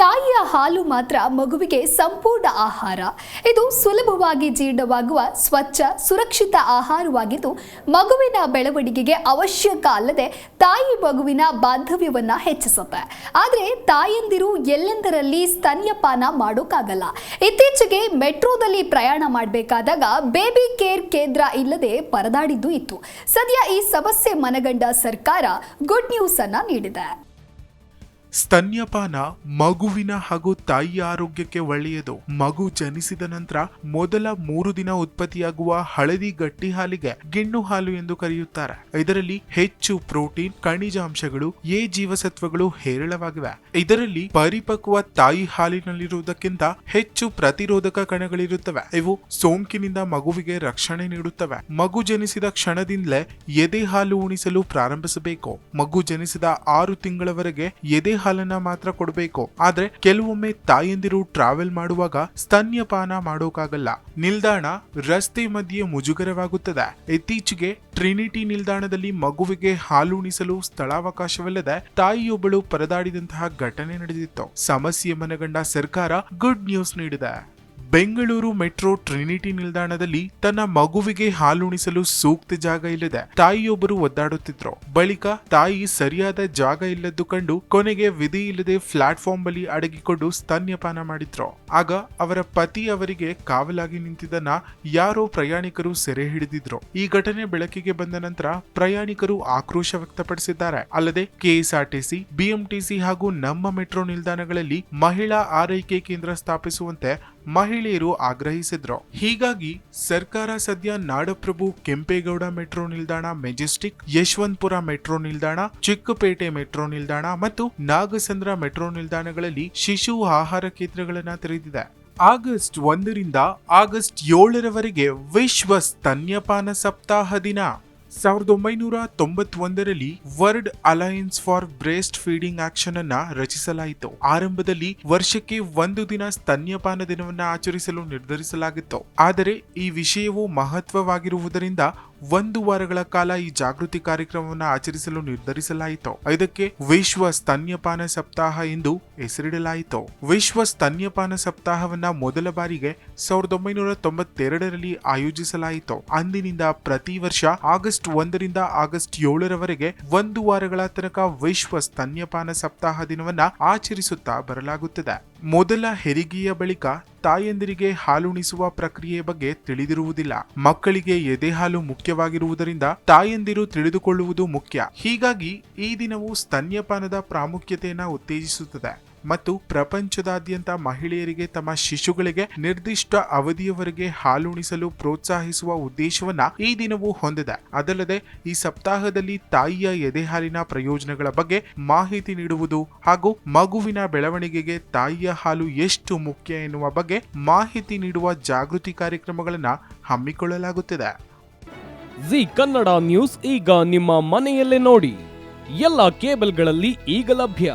ತಾಯಿಯ ಹಾಲು ಮಾತ್ರ ಮಗುವಿಗೆ ಸಂಪೂರ್ಣ ಆಹಾರ. ಇದು ಸುಲಭವಾಗಿ ಜೀರ್ಣವಾಗುವ, ಸ್ವಚ್ಛ, ಸುರಕ್ಷಿತ ಆಹಾರವಾಗಿದ್ದು, ಮಗುವಿನ ಬೆಳವಣಿಗೆಗೆ ಅವಶ್ಯಕ ಅಲ್ಲದೆ ತಾಯಿ ಮಗುವಿನ ಬಾಂಧವ್ಯವನ್ನ ಹೆಚ್ಚಿಸುತ್ತೆ. ಆದರೆ ತಾಯಂದಿರು ಎಲ್ಲೆಂದರಲ್ಲಿ ಸ್ತನ್ಯಪಾನ ಮಾಡೋಕ್ಕಾಗಲ್ಲ. ಇತ್ತೀಚೆಗೆ ಮೆಟ್ರೋದಲ್ಲಿ ಪ್ರಯಾಣ ಮಾಡಬೇಕಾದಾಗ ಬೇಬಿ ಕೇರ್ ಕೇಂದ್ರ ಇಲ್ಲದೆ ಪರದಾಡಿದ್ದು ಇತ್ತು. ಸದ್ಯ ಈ ಸಮಸ್ಯೆ ಮನಗಂಡ ಸರ್ಕಾರ ಗುಡ್ ನ್ಯೂಸ್ ಅನ್ನ ನೀಡಿದೆ. ಸ್ತನ್ಯಪಾನ ಮಗುವಿನ ಹಾಗೂ ತಾಯಿಯ ಆರೋಗ್ಯಕ್ಕೆ ಒಳ್ಳೆಯದು. ಮಗು ಜನಿಸಿದ ನಂತರ ಮೊದಲ ಮೂರು ದಿನ ಉತ್ಪತ್ತಿಯಾಗುವ ಹಳದಿ ಗಟ್ಟಿ ಹಾಲಿಗೆ ಗಿಣ್ಣು ಹಾಲು ಎಂದು ಕರೆಯುತ್ತಾರೆ. ಇದರಲ್ಲಿ ಹೆಚ್ಚು ಪ್ರೋಟೀನ್ ಖನಿಜಾಂಶಗಳು ಎ ಜೀವಸತ್ವಗಳು ಹೇರಳವಾಗಿವೆ. ಇದರಲ್ಲಿ ಪರಿಪಕ್ವ ತಾಯಿ ಹಾಲಿನಲ್ಲಿರುವುದಕ್ಕಿಂತ ಹೆಚ್ಚು ಪ್ರತಿರೋಧಕ ಕಣಗಳಿರುತ್ತವೆ. ಇವು ಸೋಂಕಿನಿಂದ ಮಗುವಿಗೆ ರಕ್ಷಣೆ ನೀಡುತ್ತವೆ. ಮಗು ಜನಿಸಿದ ಕ್ಷಣದಿಂದಲೇ ಎದೆ ಹಾಲು ಉಣಿಸಲು ಪ್ರಾರಂಭಿಸಬೇಕು. ಮಗು ಜನಿಸಿದ ಆರು ತಿಂಗಳವರೆಗೆ ಎದೆ ಹಾಲನ್ನ ಮಾತ್ರ ಕೊಡಬೇಕು. ಆದ್ರೆ ಕೆಲವೊಮ್ಮೆ ತಾಯಂದಿರು ಟ್ರಾವೆಲ್ ಮಾಡುವಾಗ ಸ್ತನ್ಯಪಾನ ಮಾಡೋಕಾಗಲ್ಲ. ನಿಲ್ದಾಣ ರಸ್ತೆ ಮಧ್ಯೆ ಮುಜುಗರವಾಗುತ್ತದೆ. ಇತ್ತೀಚೆಗೆ ಟ್ರಿನಿಟಿ ನಿಲ್ದಾಣದಲ್ಲಿ ಮಗುವಿಗೆ ಹಾಲು ಉಣಿಸಲು ಸ್ಥಳಾವಕಾಶವಿಲ್ಲದೆ ತಾಯಿಯೊಬ್ಬಳು ಪರದಾಡಿದಂತಹ ಘಟನೆ ನಡೆದಿತ್ತು. ಸಮಸ್ಯೆ ಮನಗಂಡ ಸರ್ಕಾರ ಗುಡ್ ನ್ಯೂಸ್ ನೀಡಿದೆ. ಬೆಂಗಳೂರು ಮೆಟ್ರೋ ಟ್ರಿನಿಟಿ ನಿಲ್ದಾಣದಲ್ಲಿ ತನ್ನ ಮಗುವಿಗೆ ಹಾಲುಣಿಸಲು ಸೂಕ್ತ ಜಾಗ ಇಲ್ಲದೆ ತಾಯಿಯೊಬ್ಬರು ಒದ್ದಾಡುತ್ತಿದ್ರು. ಬಳಿಕ ತಾಯಿ ಸರಿಯಾದ ಜಾಗ ಇಲ್ಲದ್ದು ಕಂಡು ಕೊನೆಗೆ ವಿಧಿ ಇಲ್ಲದೆ ಪ್ಲಾಟ್ಫಾರ್ಮ್ ಬಳಿ ಅಡಗಿಕೊಂಡು ಸ್ತನ್ಯಪಾನ ಮಾಡಿದ್ರು. ಆಗ ಅವರ ಪತಿ ಅವರಿಗೆ ಕಾವಲಾಗಿ ನಿಂತಿದ್ದನ್ನ ಯಾರೋ ಪ್ರಯಾಣಿಕರು ಸೆರೆ ಹಿಡಿದಿದ್ರು. ಈ ಘಟನೆ ಬೆಳಕಿಗೆ ಬಂದ ನಂತರ ಪ್ರಯಾಣಿಕರು ಆಕ್ರೋಶ ವ್ಯಕ್ತಪಡಿಸಿದ್ದಾರೆ. ಅಲ್ಲದೆ ಕೆಎಸ್ಆರ್ಟಿಸಿ, ಬಿಎಂಟಿಸಿ ಹಾಗೂ ನಮ್ಮ ಮೆಟ್ರೋ ನಿಲ್ದಾಣಗಳಲ್ಲಿ ಮಹಿಳಾ ಆರೈಕೆ ಕೇಂದ್ರ ಸ್ಥಾಪಿಸುವಂತೆ ಮಹಿಳೆಯರು ಆಗ್ರಹಿಸಿದ್ರು. ಹೀಗಾಗಿ ಸರ್ಕಾರ ಸದ್ಯ ನಾಡಪ್ರಭು ಕೆಂಪೇಗೌಡ ಮೆಟ್ರೋ ನಿಲ್ದಾಣ, ಮೆಜೆಸ್ಟಿಕ್ ಯಶವಂತಪುರ ಮೆಟ್ರೋ ನಿಲ್ದಾಣ, ಚಿಕ್ಕಪೇಟೆ ಮೆಟ್ರೋ ನಿಲ್ದಾಣ ಮತ್ತು ನಾಗಸಂದ್ರ ಮೆಟ್ರೋ ನಿಲ್ದಾಣಗಳಲ್ಲಿ ಶಿಶು ಆಹಾರ ಕೇಂದ್ರಗಳನ್ನು ತೆರೆದಿದೆ. ಆಗಸ್ಟ್ ಒಂದರಿಂದ ಆಗಸ್ಟ್ ಏಳರವರೆಗೆ ವಿಶ್ವ ಸ್ತನ್ಯಪಾನ ಸಪ್ತಾಹ ದಿನ. ಸಾವಿರದ ಒಂಬೈನೂರ ತೊಂಬತ್ತೊಂದರಲ್ಲಿ world alliance for breastfeeding action ಅನ್ನ ರಚಿಸಲಾಯಿತು. ಆರಂಭದಲ್ಲಿ ವರ್ಷಕ್ಕೆ ಒಂದು ದಿನ ಸ್ತನ್ಯಪಾನ ದಿನವನ್ನ ಆಚರಿಸಲು ನಿರ್ಧರಿಸಲಾಗಿತ್ತು. ಆದರೆ ಈ ವಿಷಯವು ಮಹತ್ವವಾಗಿರುವುದರಿಂದ ಒಂದು ವಾರಗಳ ಕಾಲ ಈ ಜಾಗೃತಿ ಕಾರ್ಯಕ್ರಮವನ್ನು ಆಚರಿಸಲು ನಿರ್ಧರಿಸಲಾಯಿತು. ಇದಕ್ಕೆ ವಿಶ್ವ ಸ್ತನ್ಯಪಾನ ಸಪ್ತಾಹ ಎಂದು ಹೆಸರಿಡಲಾಯಿತು. ವಿಶ್ವ ಸ್ತನ್ಯಪಾನ ಸಪ್ತಾಹವನ್ನ ಮೊದಲ ಬಾರಿಗೆ ಸಾವಿರದ ಒಂಬೈನೂರ ತೊಂಬತ್ತೆರಡರಲ್ಲಿ ಆಯೋಜಿಸಲಾಯಿತು. ಅಂದಿನಿಂದ ಪ್ರತಿ ವರ್ಷ ಆಗಸ್ಟ್ ಒಂದರಿಂದ ಆಗಸ್ಟ್ ಏಳರವರೆಗೆ ಒಂದು ವಾರಗಳ ತನಕ ವಿಶ್ವ ಸ್ತನ್ಯಪಾನ ಸಪ್ತಾಹ ದಿನವನ್ನ ಆಚರಿಸುತ್ತಾ ಬರಲಾಗುತ್ತದೆ. ಮೊದಲ ಹೆರಿಗೆಯ ಬಳಿಕ ತಾಯಂದಿರಿಗೆ ಹಾಲುಣಿಸುವ ಪ್ರಕ್ರಿಯೆ ಬಗ್ಗೆ ತಿಳಿದಿರುವುದಿಲ್ಲ. ಮಕ್ಕಳಿಗೆ ಎದೆ ಹಾಲು ಮುಖ್ಯವಾಗಿರುವುದರಿಂದ ತಾಯಂದಿರು ತಿಳಿದುಕೊಳ್ಳುವುದು ಮುಖ್ಯ. ಹೀಗಾಗಿ ಈ ದಿನವು ಸ್ತನ್ಯಪಾನದ ಪ್ರಾಮುಖ್ಯತೆಯನ್ನು ಉತ್ತೇಜಿಸುತ್ತದೆ. ಮತ್ತು ಪ್ರಪಂಚದಾದ್ಯಂತ ಮಹಿಳೆಯರಿಗೆ ತಮ್ಮ ಶಿಶುಗಳಿಗೆ ನಿರ್ದಿಷ್ಟ ಅವಧಿಯವರೆಗೆ ಹಾಲುಣಿಸಲು ಪ್ರೋತ್ಸಾಹಿಸುವ ಉದ್ದೇಶವನ್ನ ಈ ದಿನವು ಹೊಂದಿದೆ. ಅದಲ್ಲದೆ ಈ ಸಪ್ತಾಹದಲ್ಲಿ ತಾಯಿಯ ಎದೆಹಾಲಿನ ಪ್ರಯೋಜನಗಳ ಬಗ್ಗೆ ಮಾಹಿತಿ ನೀಡುವುದು ಹಾಗೂ ಮಗುವಿನ ಬೆಳವಣಿಗೆಗೆ ತಾಯಿಯ ಹಾಲು ಎಷ್ಟು ಮುಖ್ಯ ಎನ್ನುವ ಬಗ್ಗೆ ಮಾಹಿತಿ ನೀಡುವ ಜಾಗೃತಿ ಕಾರ್ಯಕ್ರಮಗಳನ್ನು ಹಮ್ಮಿಕೊಳ್ಳಲಾಗುತ್ತಿದೆ. ಜಿ ಕನ್ನಡ ನ್ಯೂಸ್ ಈಗ ನಿಮ್ಮ ಮನೆಯಲ್ಲೇ ನೋಡಿ. ಎಲ್ಲ ಕೇಬಲ್ಗಳಲ್ಲಿ ಈಗ ಲಭ್ಯ.